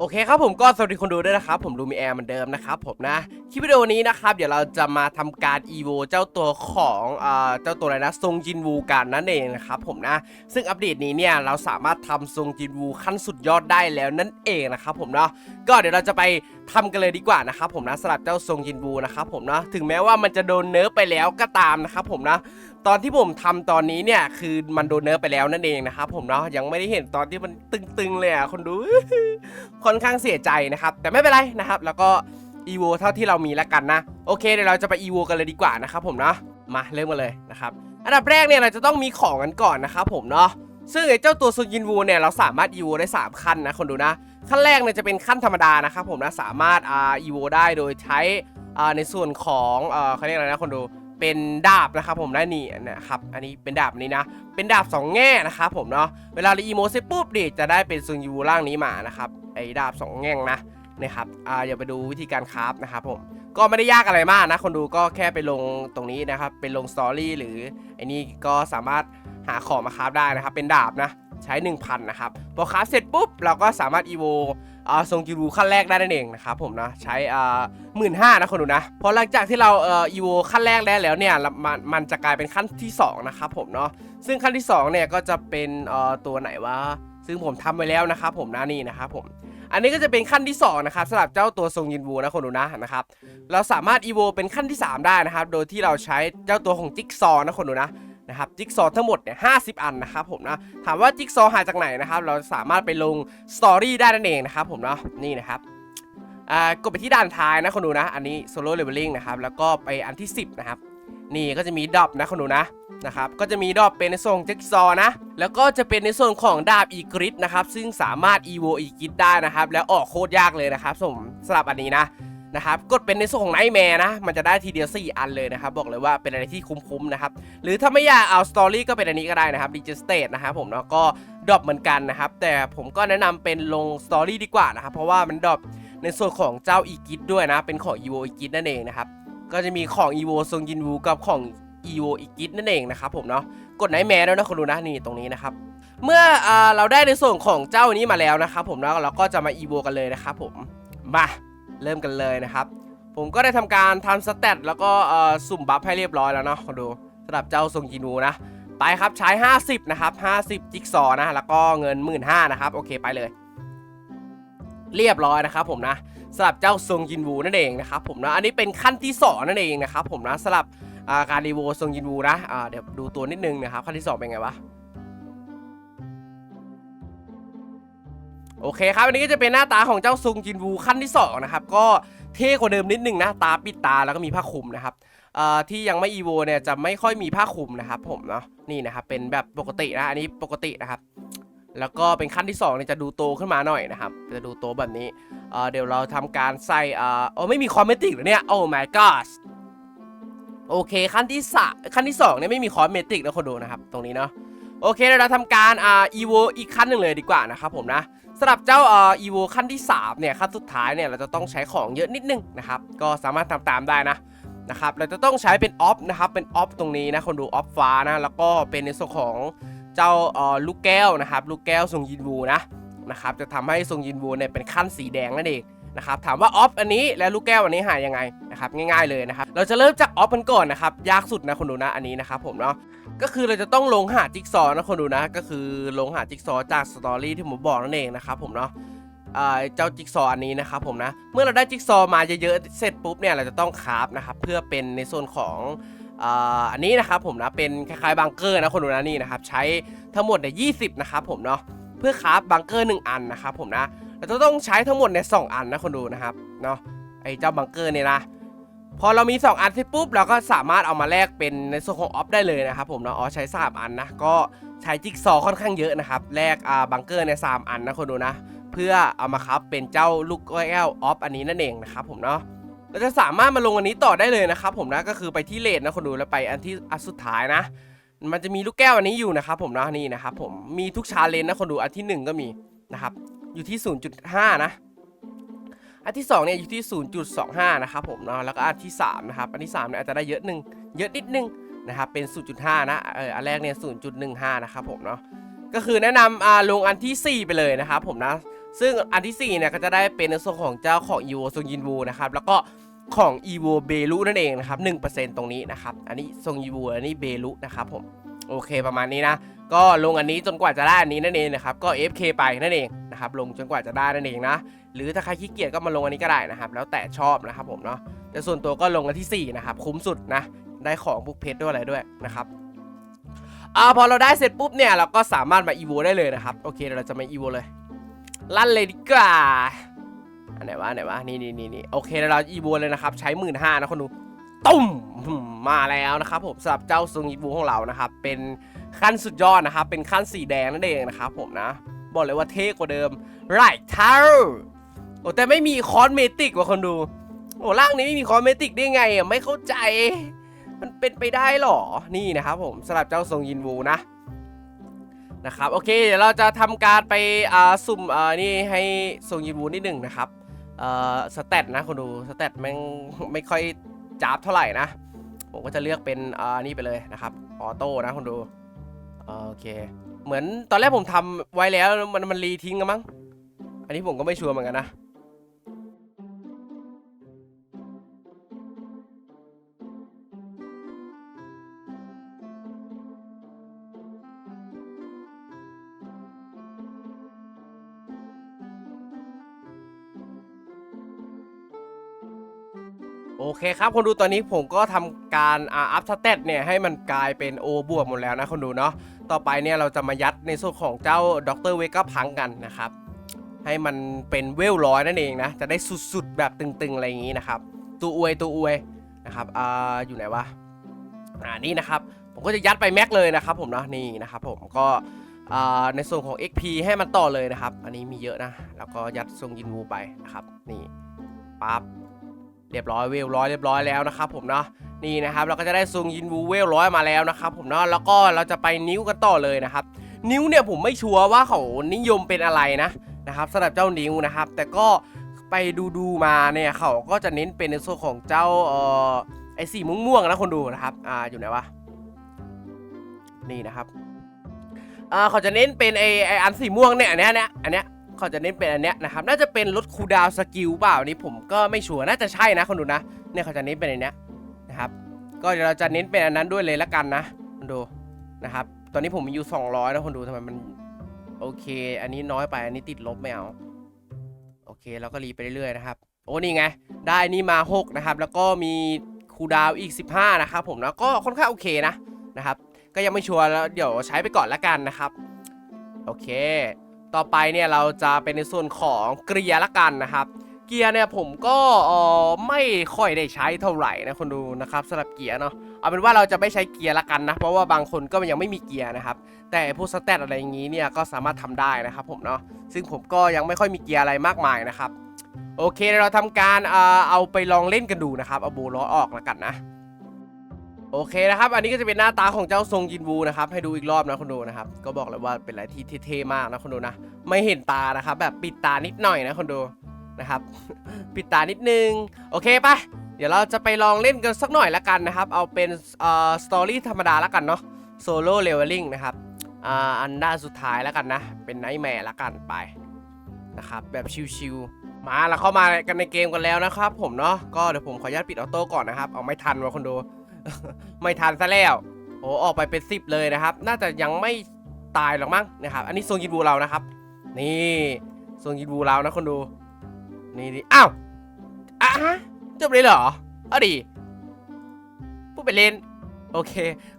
โอเคครับผมก็สวัสดีคนดูด้วยนะครับ ผมลูมีแอร์เหมือนเดิมนะครับผมนะ คลิปวิดีโอนี้นะครับ เดี๋ยวเราจะมาทำการอีโวเจ้าตัวของอ่าเจ้าตัวอะไรนะทรงจินวูกันนั่นเองนะครับผมนะ ซึ่งอัปเดตนี้เนี่ยเราสามารถทำทรงจินวูขั้นสุดยอดได้แล้วนั่นเองนะครับผมเนาะก็เดี๋ยวเราจะไปทำกันเลยดีกว่านะครับผมนะสำหรับเจ้าทรงจินวูนะครับผมนะถึงแม้ว่ามันจะโดนเนิร์ฟไปแล้วก็ตามนะครับผมนะ ตอนที่ผมทำตอนนี้เนี่ยคือมันโดนเนิร์ฟไปแล้วนั่นเองนะครับผมเนาะยังไม่ได้เห็นตอนที่มันตึงๆเลยอะคนดูค่อนข้างเสียใจนะครับ แต่ไม่เป็นไรนะครับ แล้วก็อีโวเท่าที่เรามีแล้วกันนะโอเคเดี๋ยวเราจะไปอีโวกันเลยดีกว่านะครับผมเนาะมาเริ่มกันเลยนะครับอันดับแรกเนี่ยเราจะต้องมีของกันก่อนนะครับผมเนาะซึ่งไอ้เจ้าตัวซุนยินวูเนี่ยเราสามารถอีโวได้ 3 ขั้นนะคนดูนะขั้นแรกเนี่ยจะเป็นขั้นธรรมดานะครับผมนะสามารถอ่าอีโวได้โดยใช้อ่าในส่วนของเอ่อเขาเรียกอะไรนะคนดู เป็นดาบนะครับผมไดนี่นะครับอันนี้เป็นดาบนี้นะ เป็นดาบสองแง่นะครับผมเนาะเวลาเราอีโมเสร็จปุ๊บดิจะได้เป็นซุนยูร่างนี้มานะครับไอ้ดาบสองแง่งนะนะครับอ่าอย่าไปดูวิธีการคราฟนะครับผมก็ไม่ได้ยากอะไรมากนะ คนดูก็แค่ไปลงตรงนี้นะครับเป็นลงสตอรี่หรือไอ้นี่ก็สามารถหาของมาคราฟได้นะครับเป็นดาบนะ ใช้ 1,000 นะครับพอคราฟเสร็จปุ๊บ เราก็สามารถอีโวอ่าทรงจิรูขั้นแรกได้นั่นเองนะครับผมนะใช้อ่าหมื่นห้านะคนดูนะพอหลังจากที่เราเอ่ออีโวขั้นแรกได้แล้วเนี่ยมันมันจะกลายเป็นขั้นที่สองนะครับผมเนาะซึ่งขั้นที่2เนี่ยก็จะเป็นเอ่อตัวไหนวะซึ่งผมทำไว้แล้วนะครับผมนะนี่นะครับผมอันนี้ก็จะเป็นขั้นที่2นะครับสำหรับเจ้าตัวทรงยินวูนะคนดูนะนะครับเราสามารถอีโวเป็นขั้นที่ 3 ได้นะครับโดยที่เราใช้เจ้าตัวของจิ๊กซอนะคนดูนะ นะครับจิ๊กซอทั้งหมดเนี่ยห้อันนะครับผมนะถามว่าจิ๊กซอหาจากไหนนะครับเราสามารถไปลงสตอรี่ได้นั่นเองนะครับผมเนาะนี่นะครับกดไปที่ด้านท้ายนะคนดูนะ อันนี้โซโล่เลเวลลิ่งนะครับแล้วก็ไปอันที่ 10 นะครับ นี่ก็จะมีดอปนะคนดูนะนะครับก็จะมีดอกเป็นในส่วนของเจ็กซอนะ แล้วก็จะเป็นในส่วนของดาบอีกริดนะครับซึ่งสามารถ EVO อีกริดได้นะครับ แล้วออกโคตรยากเลยนะครับสมสำหรับอันนี้นะ นะครับ กดเป็นในส่วนของไนท์แมร์นะ มันจะได้ทีเดียว 4 อันเลยนะครับ บอกเลยว่าเป็นอะไรที่คุ้มๆนะครับ หรือถ้าไม่อยากเอาสตอรี่ก็เป็นอันนี้ก็ได้นะครับดิจิสเตทนะครับผมแล้วก็ดรอปเหมือนกันนะครับ แต่ผมก็แนะนำเป็นลงสตอรี่ดีกว่านะครับ เพราะว่ามันดรอปในส่วนของเจ้าอีกิดด้วยนะ เป็นของ EVO อีกิดนั่นเองนะครับ ก็จะมีของ EVO ทรงยินวูกับของ EVO อีกิดนั่นเองนะครับผมเนาะ กดไนท์แมร์แล้วนะคนดูนะนี่ตรงนี้นะครับเมื่ออเราได้ในส่วนของเจ้านี้มาแล้วนะครับผมแล้วเราก็จะมา EVO กันเลยนะครับผมมา เริ่มกันเลยนะครับ ผมก็ได้ทำการทำสเตตแล้วก็สุ่มบัฟให้เรียบร้อยแล้วเนาะดูสำหรับเจ้าทรงยินวูนะ ไปครับใช้ 50 นะครับ 50 จิ๊กซอนะ แล้วก็เงิน 1 5ื่นนะครับ โอเคไปเลย เรียบร้อยนะครับผมนะสำหรับเจ้าทรงยินวูนั่นเองนะครับผมนะอันนี้เป็นขั้นที่สองนั่นเองนะครับผมนะสำหรับการรีโวทรงยินวูนะเดี๋ยวดูตัวนิดนึงนะครับขั้นที่สองเป็นไงวะ โอเคครับอันนี้ก็จะเป็นหน้าตาของเจ้าทรงจินวูขั้นที่สองนะครับก็เท่กว่าเดิมนิดนึงนะตาปิดตาแล้วก็มีผ้าคลุมนะครับที่ยังไม่อีโวเนี่ยจะไม่ค่อยมีผ้าคลุมนะครับผมเนาะนี่นะครับเป็นแบบปกตินะอันนี้ปกตินะครับ แล้วก็เป็นขั้นที่2เนี่ยจะดูโตขึ้นมาหน่อยนะครับจะดูโตแบบนี้เเดี๋ยวเราทำการใส่เอ่อไม่มีคอมเมติกเหรอเนี่ยโอ้ my god โอเคขั้นที่สขั้นที่2เนี่ยไม่มีคอมเมติกนะคนดูนะครับ ตรงนี้เนาะโอเคเดี๋ยวเราทำการอ่า evo อีกขั้นหนึ่งเลยดีกว่านะครับผมนะ สำหรับเจ้าเอ่อ evo ขั้นที่ 3 เนี่ยขั้นสุดท้ายเนี่ยเราจะต้องใช้ของเยอะนิดนึงนะครับ ก็สามารถทำตามได้นะนะครับ เราจะต้องใช้เป็นออฟนะครับ เป็นออฟตรงนี้นะ คนดูออฟฟ้านะ แล้วก็เป็นในส่วนของเจ้าเอ่อลูกแก้วนะครับ ลูกแก้วทรงยินวูนะนะครับ จะทำให้ทรงยินวูเนี่ยเป็นขั้นสีแดงนั่นเอง นะครับถามว่าออฟอันนี้และลูกแก้วอันนี้หายยังไงนะครับง่ายๆเลยนะครับเราจะเริ่มจากออฟกันก่อนนะครับยากสุดนะคนดูนะอันนี้นะครับผมเนาะก็คือเราจะต้องลงหาจิ๊กซอนะคนดูนะ ก็คือลงหาจิ๊กซอจากสตอรี่ที่ผมบอกนั่นเองนะครับผมเนาะเจ้าจิ๊กซออันนี้นะครับผมนะเมื่อเราได้จิ๊กซอมาเยอะๆเสร็จปุ๊บเนี่ยเราจะต้องคราฟนะครับเพื่อเป็นในส่วนของอ,อันนี้นะครับผมนะเป็นคล้ายๆบังเกอร์นะคนดูนะนี่นะครับใช้ทั้งหมดเนี่ยยีนะครับผมเนาะเพื่อคราฟบังเกอร์หนึ่งอันนะครับผมนะ เราจะต้องใช้ทั้งหมดในยสองอันนะคนดูนะครับเนาะไอ้เจ้าบังเกอร์เนี่ยนะพอเรามี 2 อันเสร็จปุ๊บเราก็สามารถเอามาแลกเป็นในส่วนของออฟได้เลยนะครับผมเนาะอ๋อใช้3อันนะก็ใช้จิ๊กซอค่อนข้างเยอะนะครับแลกอ่าบังเกอร์ในยสามอันนะคนดูนะ เพื่อเอามาครับเป็นเจ้าลูกแก้วออฟอันนี้นั่นเองนะครับผมเนาะเราจะสามารถมาลงอันนี้ต่อได้เลยนะครับผมนะก็คือไปที่เลนนะคนดูแล้วไปอันที่อันสุดท้ายนะ มันจะมีลูกแก้วอันนี้อยู่นะครับผมนะนี่นะครับผมมีทุกชาเลนนะคนดูอันที่หนึ่งก็มีนะครับ อยู่ที่ 0.5 นะอันที่2เนี่ยอยู่ที่ 0.25 นะครับผมเนาะแล้วก็อันที่3นะครับอันที่3เนี่ยอาจจะได้เยอะหนึ่งเยอะนิดนึงนะครับเป็น 0.5 นะเอออันแรกเนี่ย 0.15 นะครับผมเนาะก็คือแนะนำอ่าลงอันที่ 4 ไปเลยนะครับผมนะซึ่งอันที่4เนี่ยก็จะได้เป็นในส่วนของเจ้าของอีโวซงยินวูนะครับแล้วก็ของอีโวเบลุนั่นเองนะครับ1%ตรงนี้นะครับอันนี้ซงยินวูอันนี้เบลุนะครับผมโอเคประมาณนี้นะก็ลงอันนี้จนกว่าจะได้อันนี้นั่นเองนะครับก็ FK ไปนั่นเอง นะครับลงจนกว่าจะได้นั่นเองนะ หรือถ้าใครขี้เกียจก็มาลงอันนี้ก็ได้นะครับ แล้วแต่ชอบนะครับผมเนาะแต่ส่วนตัวก็ลงอันที่ 4 นะครับ คุ้มสุดนะ ได้ของพวกเพชรด้วยอะไรด้วยนะครับอ่าพอเราได้เสร็จปุ๊บเนี่ยเราก็สามารถมาอีโวได้เลยนะครับ โอเคเราจะมาอีโวเลย ลั่นเลยดีกว่าอันไหนวะอันไหนวะนี่นี่นี่นี่โอเคเดี๋ยวเราอีโวเลยนะครับ ใช้หมื่นห้านะคนดูตุ้มมมาแล้วนะครับผมสำหรับเจ้าซุงอีโวของเรานะครับ เป็นขั้นสุดยอดนะครับ เป็นขั้นสีแดงนั่นเองนะครับผมนะ บอกเลยว่าเท่กว่าเดิมไรเท่าโอ้แต่ไม่มีคอนเมติกว่ะคนดู โอ้ร่างนี้ไม่มีคอสเมติกได้ไงอะไม่เข้าใจ มันเป็นไปได้หรอ นี่นะครับผมสำหรับเจ้าทรงยินวูนะนะครับโอเคเดี๋ยวเราจะทำการไปอ่าสุ่มอ่านี่ให้ทรงยินวูนิดหนึ่งนะครับเอ่อสเตตนะคนดูสเตตแม่งไม่ค่อยจ้าบเท่าไหร่นะผมก็จะเลือกเป็นอ่านี่ไปเลยนะครับออโต้นะคนดูโอเค เหมือนตอนแรกผมทำไว้แล้วมันมันรีทิ้งกันมั้ง อันนี้ผมก็ไม่ชัวร์เหมือนกันนะโอเคครับคนดูตอนนี้ผมก็ทำการอัพสเตตเนี่ยให้มันกลายเป็น O บวกหมดแล้วนะคนดูเนาะ ต่อไปเนี่ยเราจะมายัดในส่วนของเจ้าดรเวก้าพังกันนะครับ ให้มันเป็นเวลร้อยนั่นเองนะ จะได้สุดๆแบบตึงๆ อะไรอย่างนี้นะครับ ตัวอวยตัวอวยนะครับอ่าอยู่ไหนวะอ่านี่นะครับ ผมก็จะยัดไปแม็กเลยนะครับผมเนาะนี่นะครับผมก็อ่าในส่วนของ XP ให้มันต่อเลยนะครับ อันนี้มีเยอะนะ แล้วก็ยัดทรงยินวูไปนะครับ นี่ปั๊บ เรียบร้อยเวลร้อยเรียบร้อยแล้วนะครับผมเนาะนี่นะครับเราก็จะได้ซุงยินวูเวลร้อยมาแล้วนะครับผมเนาะแล้วก็เราจะไปนิ้วกันต่อเลยนะครับ นิ้วเนี่ยผมไม่ชัวร์ว่าเขานิยมเป็นอะไรนะนะครับสำหรับเจ้านิ้วนะครับ แต่ก็ไปดูดูมาเนี่ยเขาก็จะเน้นเป็นในส่วนของเจ้าเอ่อไอ้สีม่วงๆนะคนดูนะครับอ่าอยู่ไหนวะนี่นะครับอ่าเขาจะเน้นเป็นไอ้ไอ้อันสีม่วงเนี่ยอันเนี้ยอันเนี้ย เขาจะเน้นเป็นอันเนี้ยนะครับน่าจะเป็นลดคูดาวสกิลเปล่านี่ผมก็ไม่ชัวร์น่าจะใช่นะคนดูนะเนี่ยเขาจะเน้นเป็นอันเนี้ยนะครับก็เดี๋ยวเราจะเน้นเป็นอันนั้นด้วยเลยละกันนะคนดูนะครับตอนนี้ผมมีอยู่ 200นะคนดูทำไมมันโอเค อันนี้น้อยไปอันนี้ติดลบไม่เอาโอเคเราก็รีไปเรื่อยๆนะครับโอ้นี่ไงได้นี่มา 6 นะครับ แล้วก็มีคูดาวอีก 15 นะครับผมแล้วก็ค่อนข้างโอเคนะนะครับก็ยังไม่ชัวร์แล้วเดี๋ยวใช้ไปก่อนละกันนะครับ โอเค ต่อไปเนี่ยเราจะเป็นในส่วนของเกียร์ละกันนะครับ เกียร์เนี่ยผมก็ไม่ค่อยได้ใช้เท่าไหร่นะคนดูนะครับสำหรับเกียร์เนาะเอาเป็นว่าเราจะไม่ใช้เกียร์ละกันนะเพราะว่าบางคนก็ยังไม่มีเกียร์นะครับ แต่พวกสเตตอะไรอย่างนี้เนี่ยก็สามารถทำได้นะครับผมเนาะซึ่งผมก็ยังไม่ค่อยมีเกียร์อะไรมากมายนะครับ โอเคเราทำการเออเอาไปลองเล่นกันดูนะครับเอาโบล้อออกละกันนะ โอเคนะครับ อันนี้ก็จะเป็นหน้าตาของเจ้าทรงยินวูนะครับ ให้ดูอีกรอบนะคนดูนะครับ ก็บอกเลยว่าเป็นอะไรที่เท่ๆมากนะคนดูนะ ไม่เห็นตานะครับ แบบปิดตานิดหน่อยนะคนดูนะครับ ปิดตานิดนึง โอเคปะเดี๋ยวเราจะไปลองเล่นกันสักหน่อยละกันนะครับ เอาเป็นเอ่อสตอรี่ธรรมดาละกันเนาะ โซโล่เลเวลลิ่งนะครับ อ่า อันด้าสุดท้ายละกันนะ เป็นไนท์แมร์ละกันไปนะครับ แบบชิวๆ มาแล้วเข้ามากันในเกมกันแล้วนะครับ ผมเนาะ ก็เดี๋ยวผมขออนุญาตปิดออโต้ก่อนนะครับ เอาไม่ทันว่ะคนดู ไม่ทันซะแล้ว โอ้ออกไปเป็นสิบเลยนะครับ น่าจะยังไม่ตายหรอกมั้งนะครับ อันนี้ทรงยินบูเรานะครับ นี่ทรงยินบูเรานะคนดู นี่ดิอ้าวอะฮะจบเลยเหรอเอาดีพูดไปเล่น โอเค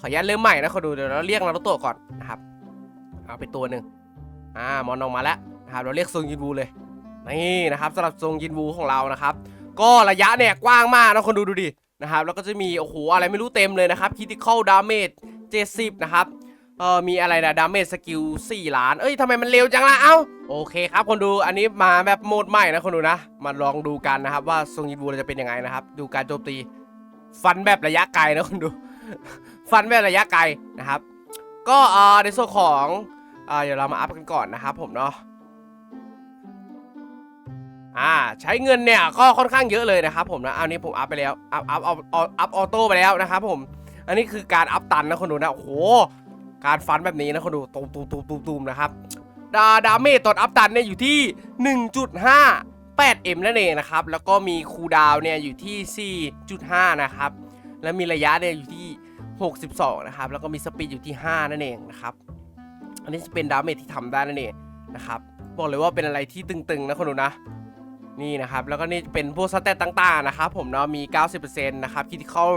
ขออนุญาตเริ่มใหม่นะคนดู เดี๋ยวเราเรียกนารุโตะก่อนนะครับ เอาไปตัวหนึ่งอ่ามอนออกมาแล้วนะครับ เราเรียกทรงยินบูเลยนี่นะครับสำหรับทรงยินบูของเรานะครับ ก็ระยะเนี่ยกว้างมากนะคนดูดูดิ นะครับแล้วก็จะมีโอ้โหอะไรไม่รู้เต็มเลยนะครับ critical damage 70นะครับเออมีอะไรนะ damage skill 4ล้าน เอ้ยทำไมมันเร็วจังล่ะ เอ้า โอเคครับคนดู อันนี้มาแบบโหมดใหม่นะคนดูนะ มาลองดูกันนะครับ ว่าทรงยินบูจะเป็นยังไงนะครับ ดูการโจมตี ฟันแบบระยะไกลนะคนดู ฟันแบบระยะไกลนะครับ ก็เออในส่วนของเออเดี๋ยวเรามาอัพกันก่อนนะครับผมเนาะ อ่าใช้เงินเนี่ยก็ค่อนข้างเยอะเลยนะครับผมนะเอันนี้ผมอัพไปแล้วอัพอัพอัพอัพอัพออโต้ไปแล้วนะครับผม อันนี้คือการอัพตันนะคนดูนะโอ้โหการฟันแบบนี้นะคนดูตูมตูมตูมตูมตูมนะครับดาดาเมจตอนอัพตันเนี่ยอยู่ที่ 1.58 m นั่นเองนะครับ แล้วก็มีคูดาวเนี่ยอยู่ที่ 4.5 นะครับ แล้วมีระยะเนี่ยอยู่ที่ 62 นะครับ แล้วก็มีสปีดอยู่ที่ 5 นั่นเองนะครับ อันนี้จะเป็นดาเมจที่ทำได้นั่นเองนะครับ บอกเลยว่าเป็นอะไรที่ตึงๆนะคนดูนะ นี่นะครับ แล้วก็นี่เป็นพวกสเตตต่างๆนะครับผมเนาะมี 90%นะครับ critical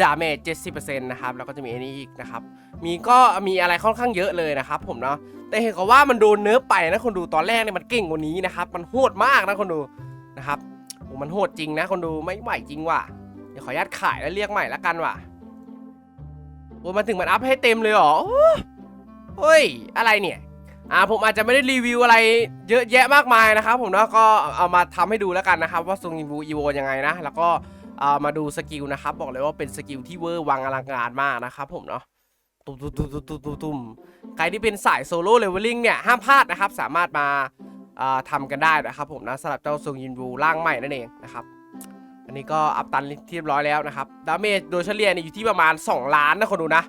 damage 70%นะครับแล้วก็จะมีอันนี้อีกนะครับ มีก็มีอะไรค่อนข้างเยอะเลยนะครับผมเนาะแต่เห็นเขาว่ามันโดนเนิร์ฟไปนะคนดูตอนแรกเนี่ยมันเก่งกว่านี้นะครับ มันโหดมากนะคนดูนะครับโอ้มันโหดจริงนะคนดูไม่ไหวจริงว่ะเดี๋ยวขออนุญาตขายแล้วเรียกใหม่ละกันว่ะโอ้มันถึงมันอัพให้เต็มเลยเหรอเฮ้ยอะไรเนี่ย อ่าผมอาจจะไม่ได้รีวิวอะไรเยอะแยะมากมายนะครับผมเนาะก็เอามาทำให้ดูแล้วกันนะครับ ว่าทรงอีวูอีโวยังไงนะ แล้วก็เอามาดูสกิลนะครับ บอกเลยว่าเป็นสกิลที่เวอร์วังอลังการมากนะครับผมเนาะตุ้มตุ้มตุ้มตุ้มตุ้มตุ้มตุ้มใครที่เป็นสายโซโล่เลเวลลิ่งเนี่ยห้ามพลาดนะครับ สามารถมาอ่าทำกันได้นะครับผมนะสำหรับเจ้าทรงยินวูร่างใหม่นั่นเองนะครับอันนี้ก็อัพตันที่เรียบร้อยแล้วนะครับดาเมจโดยเฉลี่ยเนี่ยอยู่ที่ประมาณ 2 ล้านนะคนดูนะ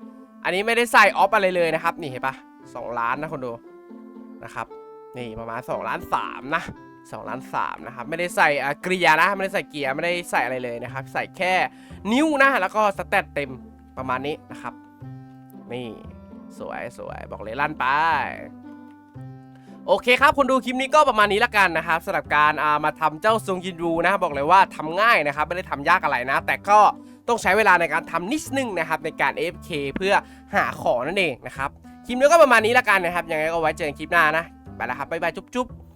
อันนี้ไม่ได้ใส่ออฟอะไรเลยนะครับนี่เห็นปะ2ล้านนะคนดู นะครับนี่ประมาณ2ล้าน3นะ2ล้าน3นะครับไม่ได้ใส่เกลียร์นะไม่ได้ใส่เกียร์ไม่ได้ใส่อะไรเลยนะครับ ใส่แค่นิ้วนะแล้วก็สเตตเต็มประมาณนี้นะครับ นี่สวยสวยบอกเลยลั่นไปโอเคครับคนดูคลิปนี้ก็ประมาณนี้ละกันนะครับสำหรับการามาทำเจ้าซงยินรูนะบบอกเลยว่าทำง่ายนะครับไม่ได้ทำยากอะไรนะ แต่ก็ต้องใช้เวลาในการทำนิดนึงนะครับในการ AFK เพื่อหาของนั่นเองนะครับ คลิปนี้ก็ประมาณนี้ละกันนะครับยังไงก็ไว้เจอกันคลิปหน้านะไปแล้วครับบ๊ายบายจุ๊บๆ